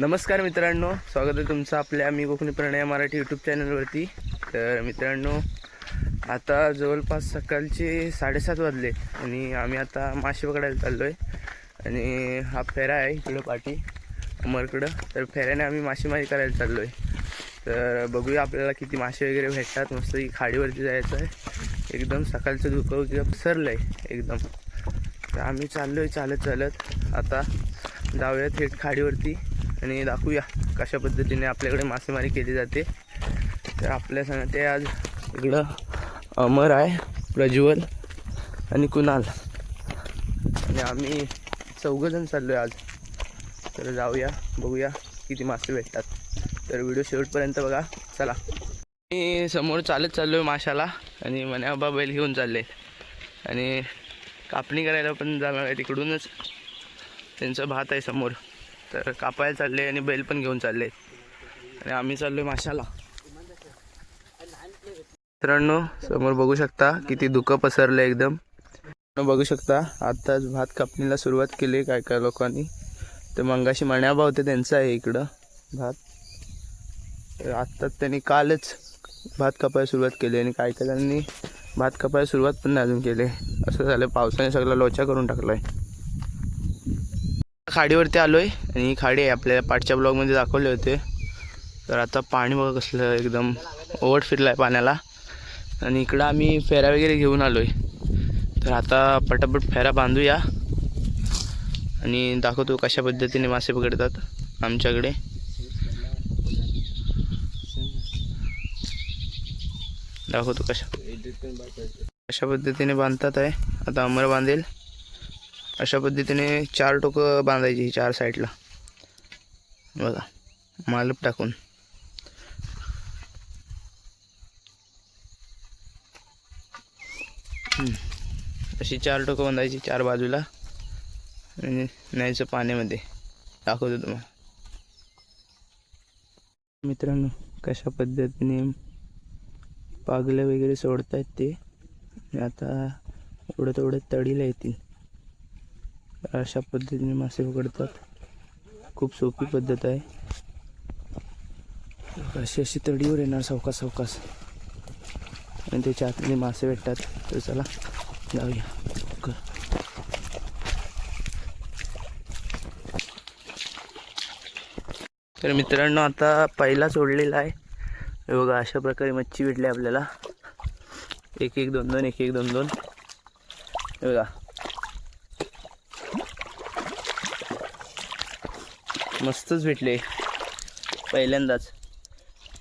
नमस्कार मित्रांनो स्वागत आहे तुमचं आपल्या मी कोकणी प्रणय मराठी यूट्यूब चॅनलवरती तर मित्रांनो आता जवळपास सकाळचे साडेसात वाजले आणि आम्ही आता मासे पकडायला चाललो आहे आणि हा फेरा आहे इकडं पाठी अमरकडं. तर फेऱ्याने आम्ही मासेमारी करायला चाललो आहे तर बघूया आपल्याला किती मासे वगैरे भेटतात. मस्त की खाडीवरती जायचं आहे. एकदम सकाळचं धुकं वगैरे पसरलं आहे एकदम. तर आम्ही चाललो आहे चालत चालत. आता जाऊया थेट खाडीवरती. आणि दाखवूया कशा पद्धतीने आपल्याकडे मासेमारी केली जाते. तर आपल्या सांगते आज इकडं अमर आहे प्रज्वल आणि कुणाल. आणि आम्ही चौघंजण चाललो आहे आज. तर जाऊया बघूया किती मासे भेटतात. तर व्हिडिओ शेवटपर्यंत बघा चला. मी समोर चालत चाललो आहे माशाला आणि मन्याबा बैल घेऊन चालले. आणि कापणी करायला पण जाणार आहे तिकडूनच. त्यांचं भात आहे समोर. तर कापायला चालले आणि बैल पण घेऊन चालले. आणि आम्ही चाललोय माशाला. मित्रांनो समोर बघू शकता किती धुकं पसरलं एकदम. बघू शकता आत्ताच भात कापणीला सुरुवात केली काय काय लोकांनी. तर मंगाशी मण्याबा होते त्यांचं आहे इकडं भात. तर आत्ताच त्यांनी कालच भात कापायला सुरुवात केली आणि काय काय जणांनी भात कापायला सुरुवात पण नाही अजून केली. असं झालं पावसाने सगळा लोचा करून टाकलाय. खाडीवरती आलो आहे आणि ही खाडी आहे आपल्या पाठच्या ब्लॉगमध्ये दाखवले होते. तर आता पाणी बघा कसलं एकदम ओवट फिरलं आहे पाण्याला. आणि इकडं आम्ही फेऱ्या वगैरे घेऊन आलो आहे तर आता पटापट फेऱ्या बांधूया. आणि दाखवतो कशा पद्धतीने मासे पकडतात आमच्याकडे. दाखवतो कशा कशा पद्धतीने बांधतात आहे. आता अमर बांधेल. अशा पद्धतीने चार टोकं बांधायची चार साईडला बघा मालप टाकून. अशी चार टोकं बांधायची चार बाजूला. आणि न्यायचं पाण्यामध्ये. दाखवतो तुम्हाला. मित्रांनो कशा पद्धतीने पागलं वगैरे सोडतायत ते आता थोडं थोडं तडीला येतील. अशा पद्धतीने मासे पकडतात खूप सोपी पद्धत आहे. अशी अशी तडीवर येणार सावकाश सावकाश आणि त्याच्या आतमध्ये मासे भेटतात. तर चला जाऊया. तर मित्रांनो आता पहिला सोडलेला आहे. बघा अशा प्रकारे मच्छी भेटली आपल्याला. एक एक दोन दोन एक एक दोन दोन. बघा. मस्तच भेटले. पहिल्यांदाच.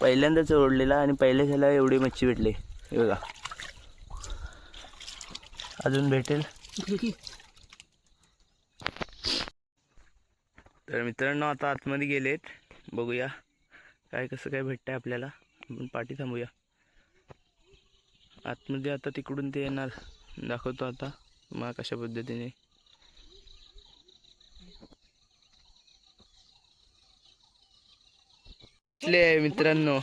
पहिल्यांदाच ओढलेला आणि पहिल्या ह्याला एवढी मच्छी भेटली. हे बघा. अजून भेटेल? तर मित्रांनो आता आतमध्ये गेलेत. बघूया काय कसं काय भेटतंय आपल्याला. आपण पाठी थांबूया. आतमध्ये आता तिकडून ते येणार. दाखवतो आता मग कशा पद्धतीने. दिसले मित्रांनो.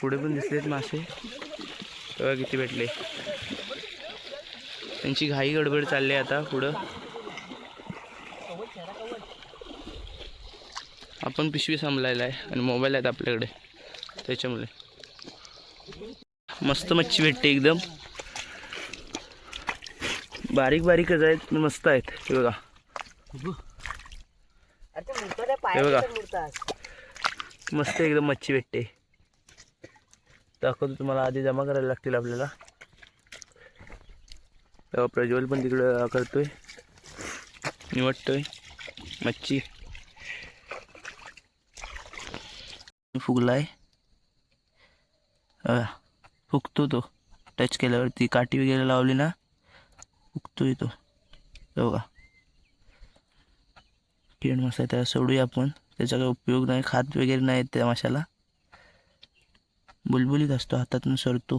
पुढे पण दिसलेत मासे. तेव्हा किती भेटले. त्यांची घाई गडबड चालली आहे आता पुढं. आपण पिशवी सांभाळायला आहे आणि मोबाईल आहेत आपल्याकडे. त्याच्यामुळे. मस्त मच्छी भेटते एकदम. बारीक बारीकच आहेत मस्त आहेत. हे बघा हे बघा. मस्त एकदम मच्छी भेटते. दाखवतो तुम्हाला आधी जमा करायला लागतील आपल्याला. प्रज्वल पण तिकडं करतोय. निवडतोय मच्छी. फुगलाय. फुगतो तो. टच केल्यावरती काठी वगैरे लावली ना फुगतोय तो. हे बघा. किड मासा त्याला सोडूया आपण. त्याचा काही उपयोग नाही खात वगैरे नाही त्या माशाला. बुलबुलीत असतो हातातून सरतो.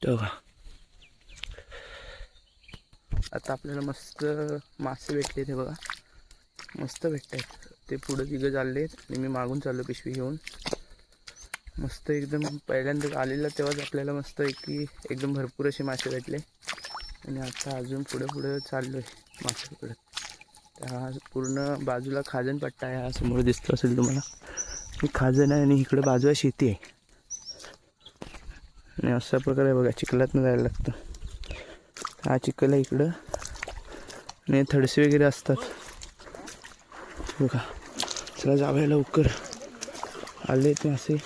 तेव्हा आता आपल्याला मस्त मासे भेटले ते बघा. मस्त भेटत आहेत ते पुढं तिघं चालले आणि मी मागून चाललो पिशवी घेऊन. मस्त एकदम पहिल्यांदा आलेला तेव्हाच आपल्याला मस्त की एकदम भरपूर असे मासे भेटले. आणि आता अजून पुढं पुढं चाललो आहे मासे त्या पूर्ण बाजूला खाजण पट्टा आहे हा समोर दिसतो असेल तुम्हाला. ही खाजण आहे आणि इकडं बाजूला शेती आहे. आणि अशा प्रकारे बघा चिखलातनं जायला लागतं. हा चिखल आहे इकडं. आणि थडसे वगैरे असतात. बघा चला जाऊया लवकर. आले ते असे.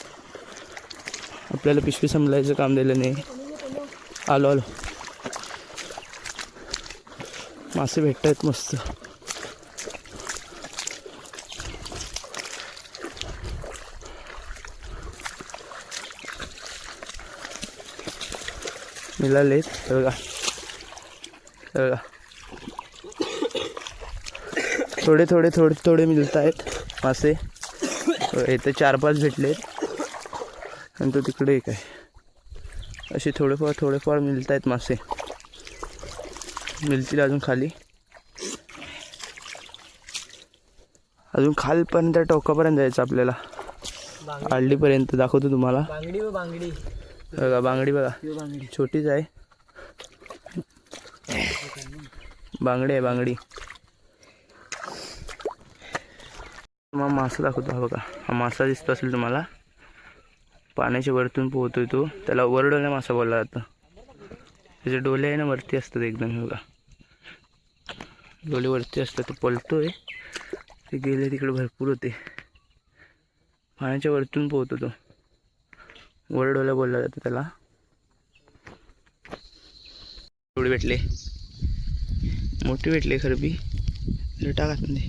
आपल्याला पिशवी संपलायचं काम दिलं नाही. आलो आलो. मासे भेटत आहेत. मस्त मिळालेत बघा बघा. थोडे थोडे थोडे थोडे मिळत आहेत मासे इथे चार पाच भेटलेत. आणि तो तिकडे एक आहे. असे थोडेफार थोडेफार मिळत आहेत मासे. मिळतील अजून खाली. अजून खालपर्यंत टोकापर्यंत जायचं आपल्याला. आळलीपर्यंत दाखवतो तुम्हाला. बांगडी व बांगडी. बघा बांगडी बघा. छोटीच आहे. बांगडी आहे बांगडी. मग मासा दाखवतो हा बघा. हा मासा दिसतो असेल तुम्हाला. पाण्याच्या वरतून पोहतोय तो. त्याला वरडोल्या मासा बोलला जातं. त्याचे डोले आहे ना वरती असतात एकदम हे बघा. लोलीवरती वरती असतात तो पलतोय ते गेले तिकडे भरपूर होते. पाण्याच्या वरतून पोहतो तो. वरडोला बोलला जातं त्याला. एवढे भेटले. मोठी भेटले खरबी लय टाका ते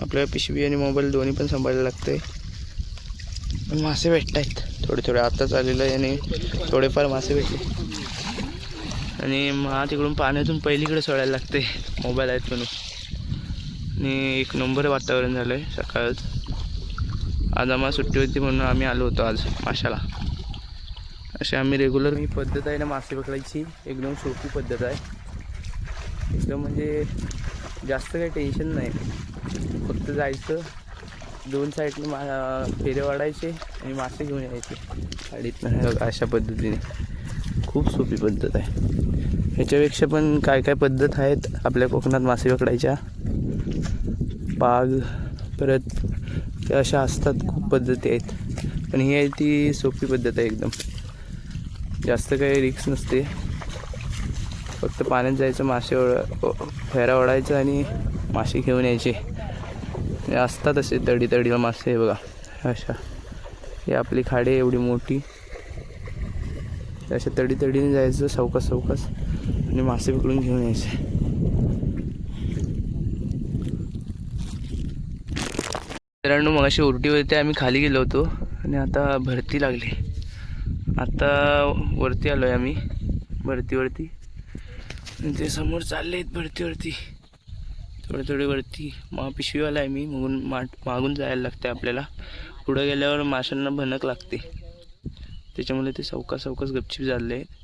आपल्याला पिशवी आणि मोबाईल दोन्ही पण सांभाळायला लागतंय. पण मासे भेटत आहेत थोडे थोडे. आताच आलेलं आहे आणि थोडेफार मासे भेटले. आणि मला तिकडून पाण्यातून पहिलीकडे सोडायला लागते मोबाईल आहेत म्हणून. आणि एक नंबर वातावरण झालं आहे सकाळच. आज आम्हाला सुट्टी होती म्हणून आम्ही आलो होतो आज माशाला. अशी आम्ही रेग्युलर ही पद्धत आहे ना मासे पकडायची. एकदम सोपी पद्धत आहे. एकदम म्हणजे जास्त काही टेन्शन नाही. फक्त जायचं. दोन साईडने मा फेरे वाढायचे आणि मासे घेऊन यायचे. गाडीतनं. नाही अशा पद्धतीने. खूप सोपी पद्धत आहे. ह्याच्यापेक्षा पण काय काय पद्धत आहेत आपल्या कोकणात मासे पकडायच्या? पाग परत त्या अशा असतात खूप पद्धती आहेत. पण ही आहे ती सोपी पद्धत आहे एकदम. जास्त काही रिक्स नसते. फक्त पाण्यात जायचं मासे ओढ फेरा ओढायचं आणि मासे घेऊन यायचे. असतात असे तडी तडीला मासे बघा. अशा. हे आपली खाडी एवढी मोठी. अशा तडी तडीने जायचं सावकास सावकास. आणि मासे पकडून घेऊन यायचे. मित्रांनो मग अशी उलटीवरती आम्ही खाली गेलो होतो आणि आता भरती लागली. आता वरती आलो आहे आम्ही भरतीवरती. आणि ते समोर चालले आहेत भरतीवरती. थोडे थोडे वरती मग पिशवीवाला आहे मी मागून माट मागून जायला लागते आपल्याला. पुढं गेल्यावर माशांना भनक लागते. त्याच्यामुळे ते सवका सवकास गपचीप झाले आहेत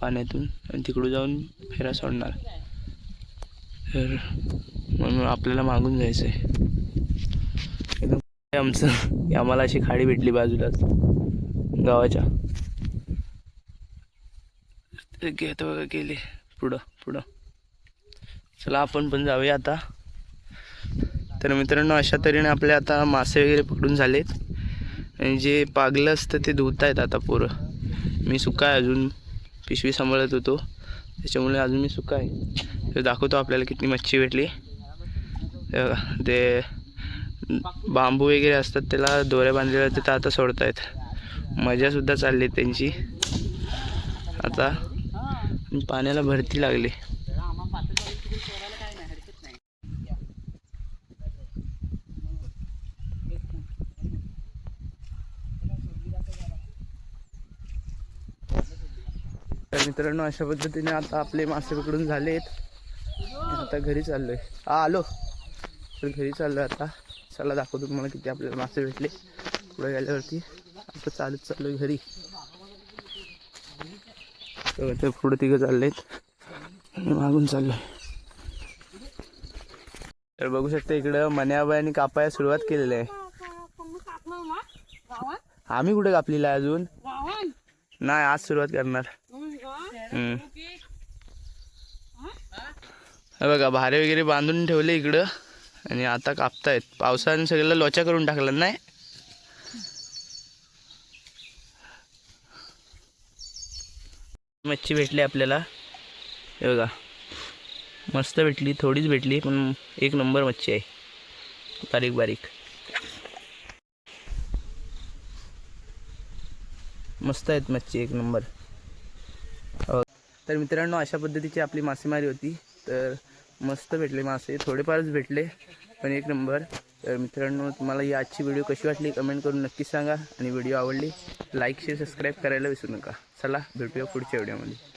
पाण्यातून आणि तिकडून जाऊन फेरा सोडणार. तर म्हणून आपल्याला मागून जायचं आहे एकदम आमचं आम्हाला अशी खाडी भेटली बाजूलाच गावाच्या. घेत बघा गेले पुढं पुढं. चला आपण पण जाऊया आता. तर मित्रांनो अशा तऱ्हेने आपले आता मासे वगैरे पकडून झालेत. आणि जे पागलं असतं ते धुत आहेत आता पोरं. मी सुका आहे अजून. पिशवी सांभाळत होतो. त्याच्यामुळे अजून मी सुका आहे. तर दाखवतो आपल्याला किती मच्छी भेटली. ते बांबू वगैरे असतात त्याला दोऱ्या बांधलेल्या ते आता सोडतायत. मजासुद्धा चालली त्यांची. आता पाण्याला भरती लागली. तर मित्रांनो अशा पद्धतीने आता आपले मासे पकडून झालेत. आता घरी चाललोय. हा आलो. तर घरी चाललोय आता. चला दाखवतो तुम्हाला किती आपल्याला मासे भेटले. पुढे गेल्यावरती आता चालत चाललोय घरी. तर ते पुढे तिघं चाललेत. आणि मागून चाललोय. तर बघू शकता इकडं मन्याबाई आणि कापाया सुरुवात केलेली आहे. आम्ही कुठे कापलेला आहे अजून? नाही आज सुरुवात करणार. हे? बघा भारे वगैरे बांधून ठेवले इकडं. आणि आता कापतायत. पावसाने सगळ्याला लोचा करून टाकला नाही? मच्छी भेटली आपल्याला. हे बघा. मस्त भेटली थोडीच भेटली पण एक नंबर मच्छी आहे. बारीक बारीक. मस्त आहेत मच्छी एक नंबर. तर मित्रांनो अशा पद्धतीची आपली मासेमारी होती. तर मस्त भेटले मासे. थोडेफारच भेटले पण एक नंबर. तर मित्रांनो तुम्हाला ही आजची व्हिडिओ कशी वाटली कमेंट करून नक्कीच सांगा. आणि व्हिडिओ आवडली लाईक शेअर सबस्क्राईब करायला विसरू नका. चला भेटूया पुढच्या व्हिडिओमध्ये.